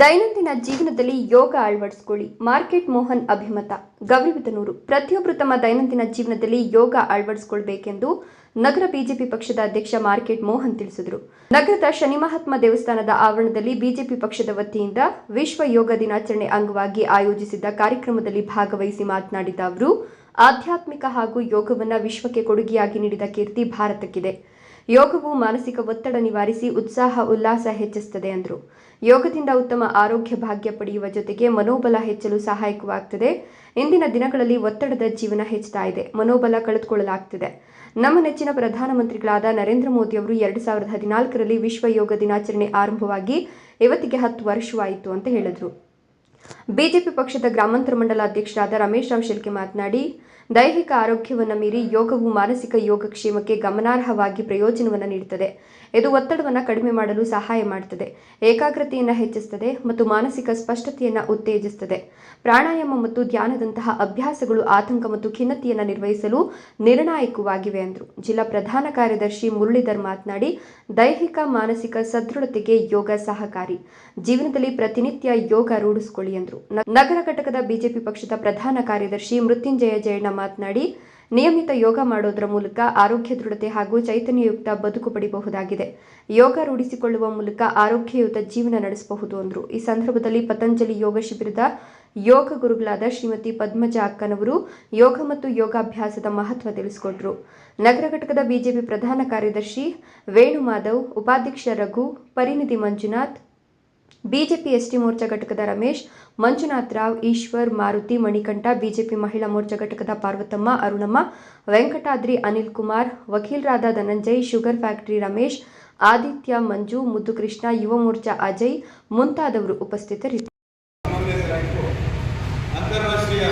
ದೈನಂದಿನ ಜೀವನದಲ್ಲಿ ಯೋಗ ಅಳವಡಿಸಿಕೊಳ್ಳಿ. ಮಾರ್ಕೆಟ್ ಮೋಹನ್ ಅಭಿಮತ. ಗೌರಿಬಿದನೂರು ಪ್ರತಿಯೊಬ್ಬರು ತಮ್ಮ ದೈನಂದಿನ ಜೀವನದಲ್ಲಿ ಯೋಗ ಅಳವಡಿಸಿಕೊಳ್ಬೇಕೆಂದು ನಗರ ಬಿಜೆಪಿ ಪಕ್ಷದ ಅಧ್ಯಕ್ಷ ಮಾರ್ಕೆಟ್ ಮೋಹನ್ ತಿಳಿಸಿದರು. ನಗರದ ಶನಿ ಮಹಾತ್ಮ ದೇವಸ್ಥಾನದ ಆವರಣದಲ್ಲಿ ಬಿಜೆಪಿ ಪಕ್ಷದ ವತಿಯಿಂದ ವಿಶ್ವ ಯೋಗ ದಿನಾಚರಣೆ ಅಂಗವಾಗಿ ಆಯೋಜಿಸಿದ್ದ ಕಾರ್ಯಕ್ರಮದಲ್ಲಿ ಭಾಗವಹಿಸಿ ಮಾತನಾಡಿದ ಅವರು, ಆಧ್ಯಾತ್ಮಿಕ ಹಾಗೂ ಯೋಗವನ್ನು ವಿಶ್ವಕ್ಕೆ ಕೊಡುಗೆಯಾಗಿ ನೀಡಿದ ಕೀರ್ತಿ ಭಾರತಕ್ಕಿದೆ. ಯೋಗವು ಮಾನಸಿಕ ಒತ್ತಡ ನಿವಾರಿಸಿ ಉತ್ಸಾಹ, ಉಲ್ಲಾಸ ಹೆಚ್ಚಿಸುತ್ತದೆ ಎಂದರು ಯೋಗದಿಂದ ಉತ್ತಮ ಆರೋಗ್ಯ ಭಾಗ್ಯ ಪಡೆಯುವ ಜೊತೆಗೆ ಮನೋಬಲ ಹೆಚ್ಚಲು ಸಹಾಯಕವಾಗುತ್ತದೆ ಇಂದಿನ ದಿನಗಳಲ್ಲಿ ಒತ್ತಡದ ಜೀವನ ಹೆಚ್ಚುತ್ತಾ ಇದೆ. ಮನೋಬಲ ಕಳೆದುಕೊಳ್ಳಲಾಗ್ತಿದೆ. ನಮ್ಮ ನೆಚ್ಚಿನ ಪ್ರಧಾನಮಂತ್ರಿಗಳಾದ ನರೇಂದ್ರ ಮೋದಿ ಅವರು ಎರಡು ಸಾವಿರದ ಹದಿನಾಲ್ಕರಲ್ಲಿ ವಿಶ್ವ ಯೋಗ ದಿನಾಚರಣೆ ಆರಂಭವಾಗಿ ಇವತ್ತಿಗೆ ಹತ್ತು ವರ್ಷವಾಯಿತು ಅಂತ ಹೇಳಿದರು. ಬಿಜೆಪಿ ಪಕ್ಷದ ಗ್ರಾಮಾಂತರ ಮಂಡಲ ಅಧ್ಯಕ್ಷರಾದ ರಮೇಶ್ ರಾವ್ ಶೆಲ್ಕೆ ಮಾತನಾಡಿ ದೈಹಿಕ ಆರೋಗ್ಯವನ್ನು ಮೀರಿ ಯೋಗವು ಮಾನಸಿಕ ಯೋಗಕ್ಷೇಮಕ್ಕೆ ಗಮನಾರ್ಹವಾಗಿ ಪ್ರಯೋಜನವನ್ನು ನೀಡುತ್ತದೆ ಇದು ಒತ್ತಡವನ್ನು ಕಡಿಮೆ ಮಾಡಲು ಸಹಾಯ ಮಾಡುತ್ತದೆ ಏಕಾಗ್ರತೆಯನ್ನು ಹೆಚ್ಚಿಸುತ್ತದೆ ಮತ್ತು ಮಾನಸಿಕ ಸ್ಪಷ್ಟತೆಯನ್ನು ಉತ್ತೇಜಿಸುತ್ತದೆ ಪ್ರಾಣಾಯಾಮ ಮತ್ತು ಧ್ಯಾನದಂತಹ ಅಭ್ಯಾಸಗಳು ಆತಂಕ ಮತ್ತು ಖಿನ್ನತೆಯನ್ನು ನಿರ್ವಹಿಸಲು ನಿರ್ಣಾಯಕವಾಗಿವೆ ಎಂದರು ಜಿಲ್ಲಾ ಪ್ರಧಾನ ಕಾರ್ಯದರ್ಶಿ ಮುರಳೀಧರ್ ಮಾತನಾಡಿ, ದೈಹಿಕ ಮಾನಸಿಕ ಸದೃಢತೆಗೆ ಯೋಗ ಸಹಕಾರಿ. ಜೀವನದಲ್ಲಿ ಪ್ರತಿನಿತ್ಯ ಯೋಗ ರೂಢಿಸಿಕೊಳ್ಳಿ ಎಂದರು ನಗರ ಘಟಕದ ಬಿಜೆಪಿ ಪಕ್ಷದ ಪ್ರಧಾನ ಕಾರ್ಯದರ್ಶಿ ಮೃತ್ಯುಂಜಯ ಜಯಣ್ಣ ಮಾತನಾಡಿ, ನಿಯಮಿತ ಯೋಗ ಮಾಡೋದರ ಮೂಲಕ ಆರೋಗ್ಯ ದೃಢತೆ ಹಾಗೂ ಚೈತನ್ಯಯುಕ್ತ ಬದುಕು ಪಡೆಯಬಹುದಾಗಿದೆ ಯೋಗ ರೂಢಿಸಿಕೊಳ್ಳುವ ಮೂಲಕ ಆರೋಗ್ಯಯುತ ಜೀವನ ನಡೆಸಬಹುದು ಎಂದರು ಈ ಸಂದರ್ಭದಲ್ಲಿ ಪತಂಜಲಿ ಯೋಗ ಶಿಬಿರದ ಯೋಗ ಗುರುಗಳಾದ ಶ್ರೀಮತಿ ಪದ್ಮಜಾ ಅಕ್ಕನವರು ಯೋಗ ಮತ್ತು ಯೋಗಾಭ್ಯಾಸದ ಮಹತ್ವ ತಿಳಿಸಿಕೊಟ್ರು. ನಗರ ಘಟಕದ ಬಿಜೆಪಿ ಪ್ರಧಾನ ಕಾರ್ಯದರ್ಶಿ ವೇಣು ಮಾಧವ್ ಉಪಾಧ್ಯಕ್ಷ ರಘು ಪರಿನಿಧಿ ಮಂಜುನಾಥ್ ಬಿಜೆಪಿ ಎಸ್ಟಿ ಮೋರ್ಚಾ ಘಟಕದ ರಮೇಶ್, ಮಂಜುನಾಥ್ ರಾವ್, ಈಶ್ವರ್, ಮಾರುತಿ, ಮಣಿಕಂಠ, ಬಿಜೆಪಿ ಮಹಿಳಾ ಮೋರ್ಚಾ ಘಟಕದ ಪಾರ್ವತಮ್ಮ, ಅರುಣಮ್ಮ, ವೆಂಕಟಾದ್ರಿ, ಅನಿಲ್ ಕುಮಾರ್ ವಕೀಲರಾದ ಧನಂಜಯ್, ಶುಗರ್ ಫ್ಯಾಕ್ಟರಿ ರಮೇಶ್, ಆದಿತ್ಯ, ಮಂಜು, ಮುದ್ದುಕೃಷ್ಣ, ಯುವ ಮೋರ್ಚಾ ಅಜಯ್ ಮುಂತಾದವರು ಉಪಸ್ಥಿತರಿದ್ದರು. ಅಂತಾರಾಷ್ಟ್ರೀಯ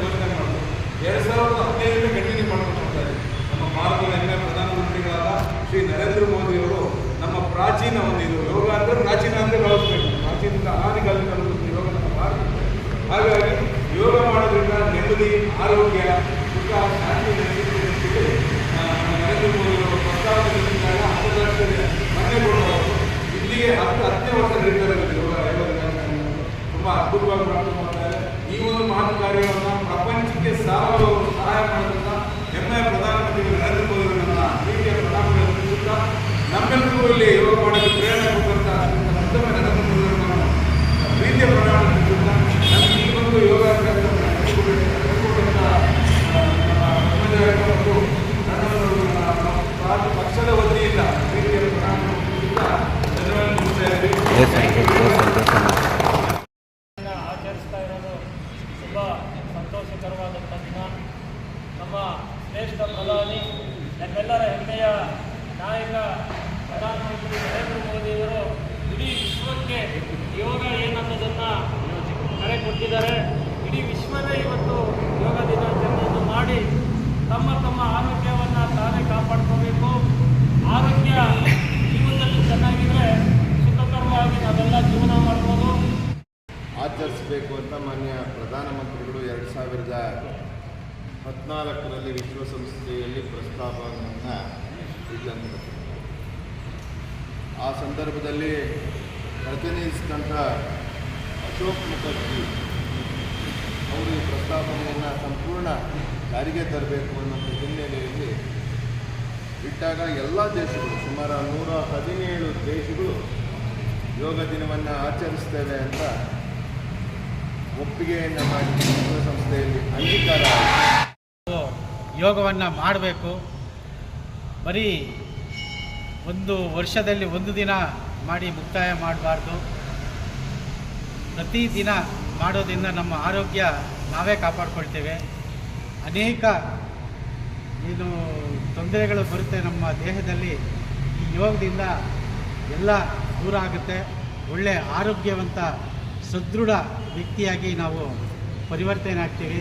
ಘೋಷಣೆ ಮಾಡಿದ್ರು. ಸಾವಿರದ ನಮ್ಮ ಭಾರತದ ಪ್ರಧಾನಮಂತ್ರಿಗಳಾದ ಶ್ರೀ ನರೇಂದ್ರ ಮೋದಿಯವರು ನಮ್ಮ ಪ್ರಾಚೀನ ಒಂದು ಇದು. ಯೋಗ ಅಂದರೆ ಪ್ರಾಚೀನ ಅಂದರೆ ಬಳಸಬೇಕು. ಪ್ರಾಚೀನದಿಂದ ಬಂದಿರೋ ಯೋಗ ಭಾರತದಲ್ಲಿ ಹಾಗಾಗಿ ಯೋಗ ಮಾಡೋದ್ರಿಂದ ನೆಮ್ಮದಿ, ಆರೋಗ್ಯ, ಸುಖ, ಶಾಂತಿ ನರೇಂದ್ರ ಮೋದಿಯವರು ಪ್ರಸ್ತಾವ ನೀಡಿದಾಗ ಅಂತಾರಾಷ್ಟ್ರೀಯ ಮನೆ ಕೊಡುವವರು ಇಲ್ಲಿಗೆ ಹತ್ತು, ಹತ್ತನೇ ವರ್ಷ ನಡೀತಾರೆ ಯೋಗ. ತುಂಬ ಅದ್ಭುತವಾಗಿ ಮಾಡ್ಕೊಂಡು ಹೋಗ್ತಾರೆ. ಈ ಒಂದು ಮಹಾನ್ ಕಾರ್ಯವನ್ನು ಪ್ರಪಂಚಕ್ಕೆ ಸಾರಲು ಅವರು ಸಹಾಯ ಮಾಡಿದಂಥ ಹೆಮ್ಮೆಯ ಪ್ರಧಾನಮಂತ್ರಿಗಳು ನರೇಂದ್ರ ಮೋದಿ ಅವರನ್ನು ಪ್ರೀತಿಯ ತಿಳಿಸುತ್ತಾ ನಮ್ಮೆಲ್ಲರಿಗೂ ಇಲ್ಲಿ ಯೋಗ ಮಾಡೋಕ್ಕೆ ಪ್ರೇರಣೆ ಕೊಟ್ಟಂತ ಮತ್ತೊಮ್ಮೆ ನರೇಂದ್ರ ಮೋದಿ ಅವರು ನಾನು ಪ್ರೀತಿಯ ಪ್ರಣಾಮ ತಿಳಿಸುತ್ತಾ ನಮ್ಗೆ ಈ ಒಂದು ಯೋಗ ಕಾರ್ಯಕ್ರಮವನ್ನು ನಡೆಸಿಕೊಟ್ಟಂತ, ಆ, ನಮ್ಮ ಸಮಾಜ ಮತ್ತು ನನ್ನವರು ನಮ್ಮ ಪಾರ್ಟಿ ಪಕ್ಷದ ವತಿಯಿಂದ ಪ್ರೀತಿಯ ಪ್ರಣಾಮ ತಿಳಿಸುತ್ತಾ ಧನ್ಯವಾದ ತಿಳಿಸ್ತಾ ಇದ್ದೀವಿ. ದಿನ ಆಚರಿಸ್ತಾ ಇರೋದು ತುಂಬ ಸಂತೋಷಕರವಾದಂಥ ದಿನ ನಮ್ಮ ಶ್ರೇಷ್ಠ ಪ್ರಧಾನಿ ನಮ್ಮೆಲ್ಲರ ಹೆಮ್ಮೆಯ ನಾಯಕ ಪ್ರಧಾನಮಂತ್ರಿ ನರೇಂದ್ರ ಮೋದಿ ಅವರು ಇಡೀ ವಿಶ್ವಕ್ಕೆ ಯೋಗ ಏನನ್ನೋದನ್ನು ಕರೆ ಕೊಟ್ಟಿದ್ದಾರೆ. ಇಡೀ ವಿಶ್ವವೇ ಇವತ್ತು ಯೋಗ ದಿನಾಚರಣೆಯನ್ನು ಮಾಡಿ ತಮ್ಮ ತಮ್ಮ ಆರೋಗ್ಯವನ್ನು ಎರಡು ಸಾವಿರದ ಹದಿನಾಲ್ಕರಲ್ಲಿ ವಿಶ್ವಸಂಸ್ಥೆಯಲ್ಲಿ ಪ್ರಸ್ತಾಪವನ್ನು ಇದ್ದಂಥ ಆ ಸಂದರ್ಭದಲ್ಲಿ ಪ್ರತಿನಿಧಿಸಿದಂಥ ಅಶೋಕ್ ಮುಖರ್ಜಿ ಅವರು ಈ ಪ್ರಸ್ತಾವನೆಯನ್ನು ಸಂಪೂರ್ಣ ಜಾರಿಗೆ ತರಬೇಕು ಅನ್ನೋ ಹಿನ್ನೆಲೆಯಲ್ಲಿ ಇಟ್ಟಾಗ ಎಲ್ಲ ದೇಶಗಳು, ಸುಮಾರು ನೂರ ಹದಿನೇಳು ದೇಶಗಳು ಯೋಗ ದಿನವನ್ನು ಆಚರಿಸ್ತೇವೆ ಅಂತ ಒಪ್ಪಿಗೆಯನ್ನು ಮಾಡಿ ವಿಶ್ವಸಂಸ್ಥೆಯಲ್ಲಿ ಅಂಗೀಕಾರ. ಯೋಗವನ್ನು ಮಾಡಬೇಕು. ಬರೀ ಒಂದು ವರ್ಷದಲ್ಲಿ ಒಂದು ದಿನ ಮಾಡಿ ಮುಕ್ತಾಯ ಮಾಡಬಾರ್ದು. ಪ್ರತಿದಿನ ಮಾಡೋದ್ರಿಂದ ನಮ್ಮ ಆರೋಗ್ಯ ನಾವೇ ಕಾಪಾಡ್ಕೊಳ್ತೇವೆ. ಅನೇಕ ಏನು ತೊಂದರೆಗಳು ಬರುತ್ತೆ ನಮ್ಮ ದೇಹದಲ್ಲಿ. ಈ ಯೋಗದಿಂದ ಎಲ್ಲ ದೂರ ಆಗುತ್ತೆ. ಒಳ್ಳೆಯ ಆರೋಗ್ಯವಂತ ಸದೃಢ ವ್ಯಕ್ತಿಯಾಗಿ ನಾವು ಪರಿವರ್ತನೆ ಆಗ್ತೀವಿ.